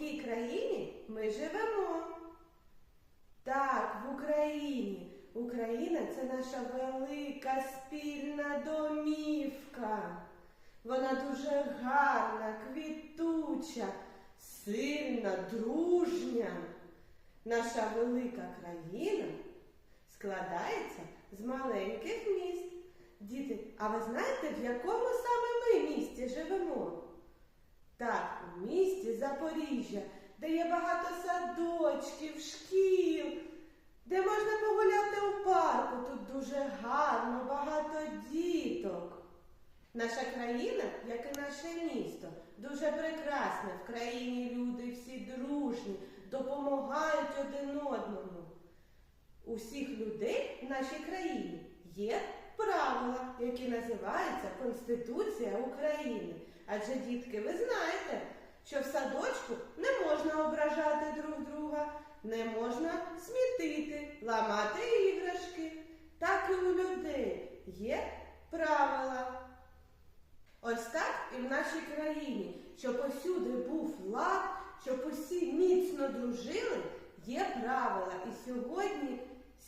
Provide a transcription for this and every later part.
якій країні ми живемо? Так, в Україні. Україна це наша велика спільна домівка. Вона дуже гарна, квітуча, сильна, дружня. Наша велика країна складається з маленьких міст. Діти, а ви знаєте, в якому саме? Так, у місті Запоріжжя, де є багато садочків, шкіл, де можна погуляти у парку. Тут дуже гарно, багато діток. Наша країна, як і наше місто, дуже прекрасне. В країні люди всі дружні, допомагають один одному. У всіх людей в нашій країні є правила, які називаються Конституція України. Адже, дітки, ви знаєте, що в садочку не можна ображати друг друга, не можна смітити, ламати іграшки. Так і у людей є правила. Ось так і в нашій країні, щоб усюди був лад, щоб усі міцно дружили, є правила. І сьогодні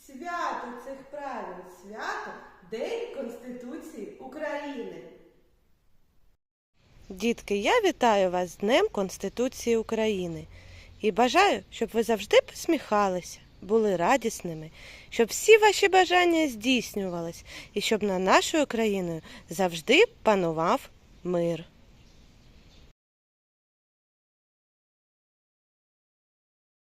свято цих правил, свято День Конституції України. Дітки, я вітаю вас з Днем Конституції України і бажаю, щоб ви завжди посміхалися, були радісними, щоб всі ваші бажання здійснювались і щоб на нашою країною завжди панував мир.